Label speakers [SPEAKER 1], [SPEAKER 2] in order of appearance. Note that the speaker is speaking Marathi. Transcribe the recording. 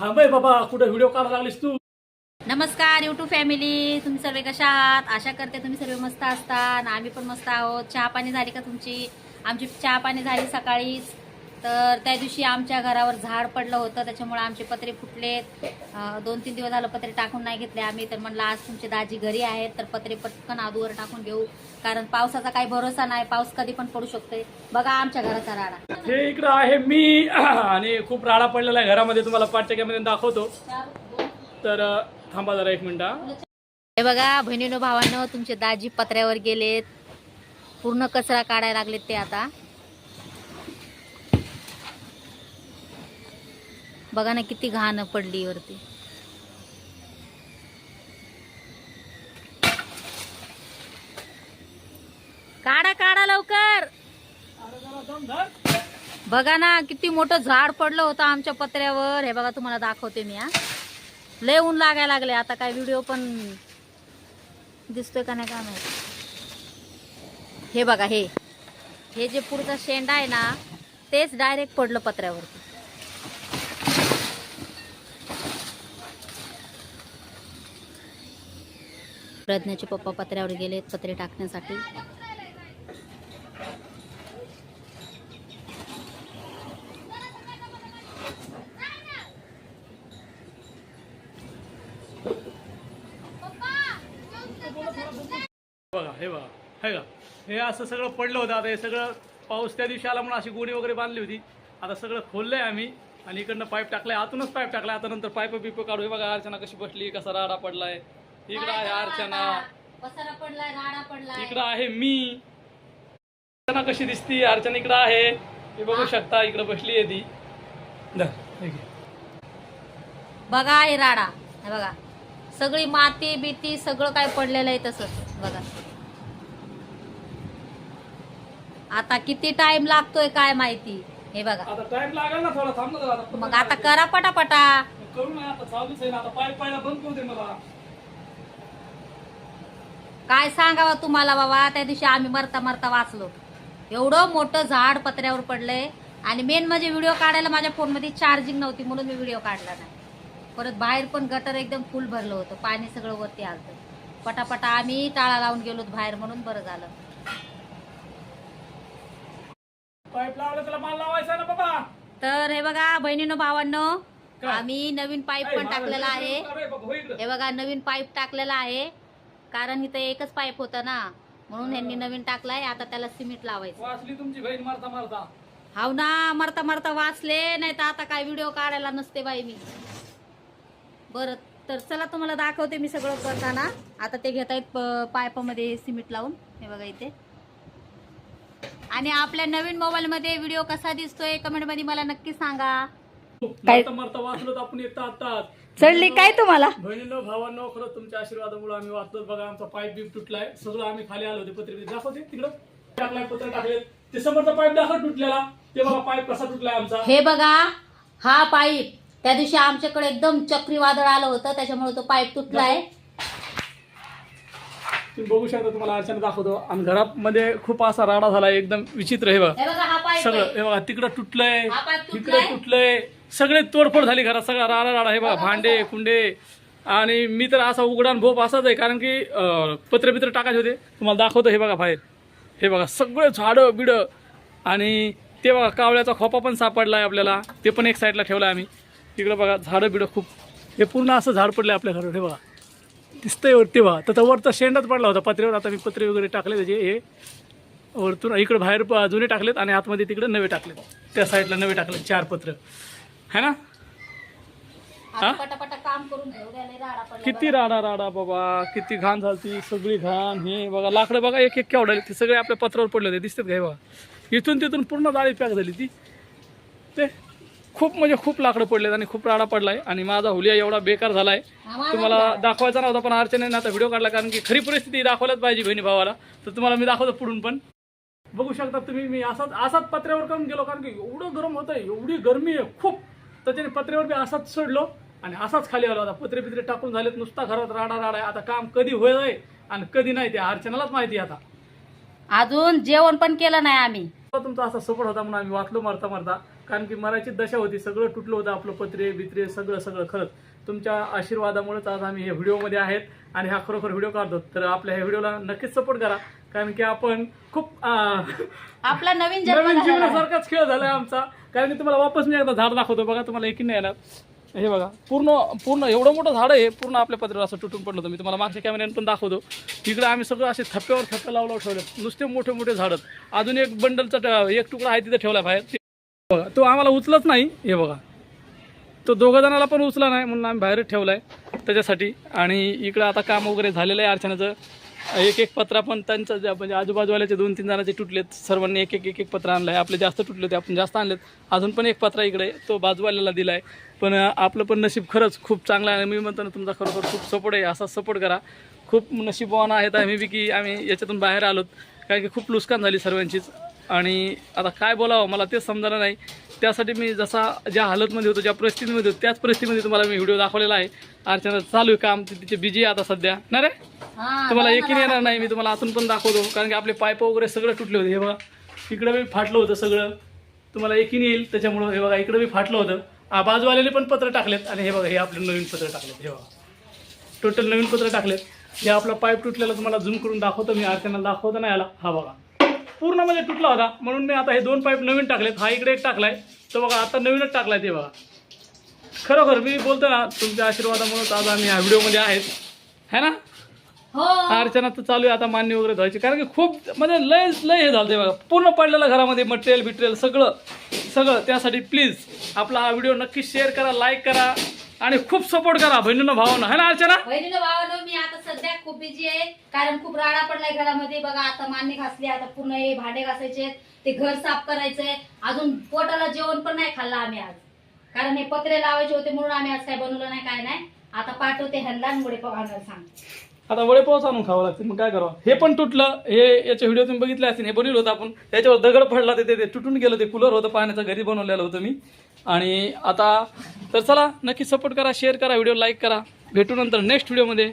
[SPEAKER 1] थांबय बाबा कुठे व्हिडिओ काढायला लागलीस तू?
[SPEAKER 2] नमस्कार युट्यूब फॅमिली तुम्ही सर्व कशा आहात? आशा करते तुम्ही सर्व मस्त असता आणि आम्ही पण मस्त आहोत. चहा पाणी झाली का तुमची? आमची चहा पाणी झाली सकाळीच. तर त्या दिवशी आमच्या घरावर झाड पडलं होतं त्याच्यामुळे आमचे पत्रे फुटलेत. दोन तीन दिवस झालं पत्रे टाकून नाही घेतले आम्ही तर म्हणलं आज तुमचे दाजी घरी आहेत तर पत्रे पटकन आदूवर टाकून घेऊ. कारण पावसाचा काही भरोसा नाही पाऊस कधी पण पडू शकतोय. बघा आमच्या घराचा राडा.
[SPEAKER 1] हे इकडं आहे मी आणि खूप राडा पडलेला आहे घरामध्ये तुम्हाला पाठच्या कॅमेऱ्याने दाखवतो. तर थांबा जरा एक मिनिट हा.
[SPEAKER 2] हे बघा बहिणीनो भावांनो तुमचे दाजी पत्र्यावर गेलेत. पूर्ण कचरा काढायला लागलेत ते आता. बघा ना किती घाण पडली वरती. काढा काढा लवकर. बघा ना किती मोठं झाड पडलं होतं आमच्या पत्र्यावर. हे बघा तुम्हाला दाखवते मी हा. लय ऊन लागायला लागले आता काय व्हिडिओ पण दिसतोय का नाही का माहिती. हे बघा हे. हे जे पुढचं शेंड आहे ना तेच डायरेक्ट पडलं पत्र्यावरती. प्रज्ञाचे पप्पा पत्र्यावर गेले पत्रे टाकण्यासाठी.
[SPEAKER 1] बघा हे बघा हे का हे असं सगळं पडलं होतं. आता हे सगळं पाऊस त्या दिवशी आला म्हणून अशी गोणी वगैरे बांधली होती. आता सगळं खोललंय आम्ही आणि इकडनं पाईप टाकलाय. आतूनच पाईप टाकलाय. आता नंतर पाईप बिप काढू. हे बघा अर्चना कशी बसली कसा राडा पडलाय. इकडं आहे अर्चना.
[SPEAKER 2] पसारा पडलाय राडा पडलाय.
[SPEAKER 1] इकडं आहे मी. अर्चना कशी दिसती? अर्चना इकडं आहे. हे बघू शकता इकडं बसली आहे ती. धर, हे घे.
[SPEAKER 2] बघा हे राडा. हे बघा. सगळी माती बिती सगळं काय पडलेलं आहे तसंच. बघा. आता किती टाइम लागतोय काय माहिती? हे बघा.
[SPEAKER 1] आता टाइम लागेल ना थोडा. थांब ना जरा. आता.
[SPEAKER 2] मग आता करा पटापटा.
[SPEAKER 1] करू ना आता चालूच आहे ना. आता पाईप पाहिला बंद करू दे मला.
[SPEAKER 2] काय सांगावं तुम्हाला बाबा? त्या दिवशी आम्ही मरता मरता वाचलो. एवढं मोठं झाड पत्र्यावर पडलंय आणि मेन म्हणजे व्हिडिओ काढायला माझ्या फोनमध्ये चार्जिंग नव्हती म्हणून मी व्हिडिओ काढला नाही. परत बाहेर पण गटर एकदम फुल भरलं होतं. पाणी सगळं वरती आलतं. पटापटा आम्ही टाळा लावून गेलो बाहेर म्हणून बरं झालं.
[SPEAKER 1] पाईप लावलं त्याला माल लावायचा ना बाबा.
[SPEAKER 2] तर हे बघा बहिणीनो भावांनो? आम्ही नवीन पाईप पण टाकलेला आहे.
[SPEAKER 1] हो.
[SPEAKER 2] हे बघा नवीन पाईप टाकलेला आहे. कारण इथं एकच पाईप होता ना. म्हणून ह्यांनी नवीन टाकलाय आता त्याला सिमेंट लावायचं.
[SPEAKER 1] वाचली तुमची बहीण मारता मारता.
[SPEAKER 2] हाव ना मरता मरता वाचले नाही तर आता काय व्हिडिओ काढायला नसते बाई मी. बरं तर चला तुम्हाला दाखवते मी सगळं करताना. आता ते घेत आहेत पायपामध्ये सिमेंट लावून. हे बघा इथे. आणि आपल्या नवीन मोबाईल मध्ये व्हिडिओ कसा दिसतोय कमेंटमध्ये मला नक्की सांगा.
[SPEAKER 1] मारता वाचलो आपण
[SPEAKER 2] चढली काय तुम्हाला?
[SPEAKER 1] बहिणीनं भावांनो खरं तुमच्या आशीर्वादामुळे आम्ही वाचलो. बघा आमचा पाईप बीप तुटलाय. सगळं आम्ही खाली आलो होते. पत्रे बित्रे. दाखवते. तिकडं टाकलाय पत्र टाकले ते समोरचा पाईप दाखव तुटलेला. ते बघा पाईप कसा तुटलाय आमचा.
[SPEAKER 2] हे बघा हा पाईप त्या दिवशी आमच्याकडे एकदम चक्रीवादळ आलं होतं. त्याच्यामुळे तो पाईप तुटलाय.
[SPEAKER 1] तुम्ही बघू शकता तुम्हाला अर्चना दाखवतो. आणि घरामध्ये खूप असा राडा झालाय. एकदम विचित्र हे बघा.
[SPEAKER 2] हे बघा हा पाईप
[SPEAKER 1] सगळं. हे बघा तिकडं तुटलंय.
[SPEAKER 2] हा तुटलाय.
[SPEAKER 1] तुटलंय. सगळे तोडफोड झाली घरात. सगळा राडा राडा हे बघा भांडे कुंडे. आणि मी तर असा उघडान भोप असाच आहे कारण की पत्र पत्रे टाकायचे होते. तुम्हाला दाखवतो हे बघा बाहेर. हे बघा सगळं झाडं बिडं. आणि ते बघा कावळ्याचा खोपा पण सापडला आहे आपल्याला. ते पण एक साईडला ठेवला आम्ही. तिकडं बघा झाडं बिडं खूप. हे पूर्ण असं झाड पडलं आहे आपल्या घरावर हे बघा. दिसतंय वरती बघा. तर वरचा शेंडाच पडला होता पत्र्यावर आता मी पत्रे वगैरे टाकले त्याचे हे. वरतून इकडं बाहेर प- जुने टाकलेत आणि आतमध्ये तिकडे नवे टाकलेत. त्या साईडला नवे टाकलेत चार पत्र. है ना?
[SPEAKER 2] पटापटा काम करून राडा पडला
[SPEAKER 1] किती राडा राडा बाबा किती घाण झालती सगळी घाण हे बघा लाकडं बघा एक एक केवढाली ते सगळे आपल्या पत्रावर पडले होते दिसतात का हे बघा? इथून तिथून पूर्ण जाळी पॅक झाली ती. ते खूप म्हणजे खूप लाकडं पडलेत आणि खूप राडा पडलाय आणि माझा हुलिया एवढा बेकार झालाय.
[SPEAKER 2] आम्हाला
[SPEAKER 1] तुम्हाला दाखवायचा नव्हता पण अर्चनेने आता व्हिडिओ काढला कारण की खरी परिस्थिती दाखवल्याच पाहिजे बहिणी भावाला. तर तुम्हाला मी दाखवतो पुढून पण. बघू शकता तुम्ही मी असाच असाच पत्र्यावर करून गेलो कारण की एवढं गरम होतं एवढी गरमी आहे खूप. तर त्याने पत्र्यावर मी असाच चढलो आणि असाच खाली आलो. आता पत्रे बित्रे टाकून झालेत नुसता घरात राडा राडा आहे. आता काम कधी होईल आहे आणि कधी नाही ते अर्चनालाच माहिती आता.
[SPEAKER 2] अजून जेवण पण केलं नाही आम्ही.
[SPEAKER 1] तुमचा असा सपोर्ट होता म्हणून आम्ही वाचलो मारता मारता. कारण की मराठी दशा होती सगळं तुटलं होतं आपलं पत्रे बित्रे सगळं सगळं खरंच. तुमच्या आशीर्वादामुळेच आज आम्ही हे व्हिडिओमध्ये आहेत आणि हा खरोखर व्हिडिओ काढतो. तर आपल्या ह्या व्हिडिओला नक्कीच सपोर्ट करा. कारण की आपण खूप
[SPEAKER 2] आपला नवीन
[SPEAKER 1] नवीन
[SPEAKER 2] आहे.
[SPEAKER 1] जीवनासारखाच खेळ झालाय आमचा. कारण की तुम्हाला वापस मी एकदा झाड दाखवतो बघा तुम्हाला एकी नाही येणार. हे बघा पूर्ण पूर्ण एवढं मोठं झाड आहे पूर्ण आपल्या पत्रावर असं तुटून पडलं होतं. मी तुम्हाला मागच्या कॅमेऱ्याने पण दाखवतो. तिकडे आम्ही सगळं असे थप्प्यावर थप्प्या लावलं ठेवले. नुसते मोठे मोठे झाडं. अजून एक बंडलचा एक तुकडा आहे तिथे ठेवला बाहेर. बघा तो आम्हाला उचलत नाही. हे बघा. तो दोघं जणाला पण उचला नाही म्हणून आम्ही बाहेरच ठेवलाय त्याच्यासाठी. आणि इकडं आता काम वगैरे झालेलं आहे अर्चनाचं. एक एक पत्रा पण त्यांचं ज्या म्हणजे आजूबाजूवाल्याचे दोन तीन जणांचे तुटलेत. सर्वांनी एक एक एक एक पत्र आणलं आहे आपले जास्त तुटले होते आपण जास्त आणलेत. अजून पण एक पत्रा इकडे तो बाजूवाल्याला दिला आहे पण आपलं पण नशीब खरंच खूप चांगलं आहे. आणि मी म्हणतो ना तुमचा खरोखर खूप सपोर्ट आहे. असा सपोर्ट करा. खूप नशीबवान आहेत आम्ही बी की आम्ही याच्यातून बाहेर आलोत. कारण की खूप नुकसान झाली सर्वांचीच. आणि आता काय बोलावं मला तेच समजणार नाही. त्यासाठी मी जसा ज्या हालतमध्ये होतो ज्या परिस्थितीमध्ये होतो त्याच परिस्थितीमध्ये तुम्हाला मी व्हिडिओ दाखवलेला आहे. अर्चना चालू आहे काम. ती तिचे बिजी आहे आता सध्या. ना रे? तुम्हाला एकीने. येणार नाही मी तुम्हाला आतून पण दाखवतो. कारण की आपले पाईप वगैरे सगळं तुटले होते. हे बघा इकडे बी फाटलं होतं सगळं. तुम्हाला एकीने येईल त्याच्यामुळं. हे बघा इकडे बी फाटलं होतं. आ, बाजूवाल्याने पण पत्र टाकलेत. आणि हे बघा हे आपले नवीन पत्र टाकलेत. हे बघा. टोटल नवीन पत्र टाकलेत. हे आपला पाईप तुटलेला तुम्हाला झूम करून दाखवतो. मी अर्चना दाखवतो नाही आला. हा बघा. पूर्ण म्हणजे तुटला होता. म्हणून मी आता हे दोन पाईप नवीन टाकलेत. हा इकडे एक टाकलाय. तर बघा आता नवीनच टाकलाय ते बघा. खरोखर मी बोलतो ना तुमच्या आशीर्वादामुळेच आज आम्ही ह्या व्हिडिओमध्ये आहेत. है ना? अर्चना तर चालू आहे आता मान्य वगैरे धुवायची. कारण की खूप म्हणजे लय लय हे झालं ते बघा. पूर्ण पडलेलं घरामध्ये मटेरियल बिटेरियल सगळं सगळं त्यासाठी प्लीज आपला हा व्हिडिओ नक्की शेअर करा लाईक करा आणि खूप सपोर्ट करा बहिणीनं भावानं. है ना अर्चना?
[SPEAKER 2] बहिणीनं भावानं मी आता सध्या खूप बिझी आहे. कारण खूप राडा पडलाय घरामध्ये. बघा आता मान्य घासली आता पूर्ण हे भांडे घासायचे ते घर साफ करायचंय. अजून पोटाला जेवण पण नाही खाल्लं आम्ही आज. कारण हे पत्रे लावायचे होते म्हणून आम्ही आज काय बनवलं नाही काय नाही. आता पाठवते ह्यांना मुळे पगार सांग
[SPEAKER 1] आता वडेपावच आणून खावं लागते. मग काय करावं? हे पण तुटलं. हे याच्या व्हिडिओ तुम्ही बघितले असतील हे बनवलं होतं आपण. त्याच्यावर दगड पडला ते ते तुटून गेलं ते कूलर होतं. पाण्याचं घरी बनवलेलं होतं मी. आणि आता तर चला नक्की सपोर्ट करा शेअर करा व्हिडिओ लाईक करा. भेटू नंतर नेक्स्ट व्हिडिओमध्ये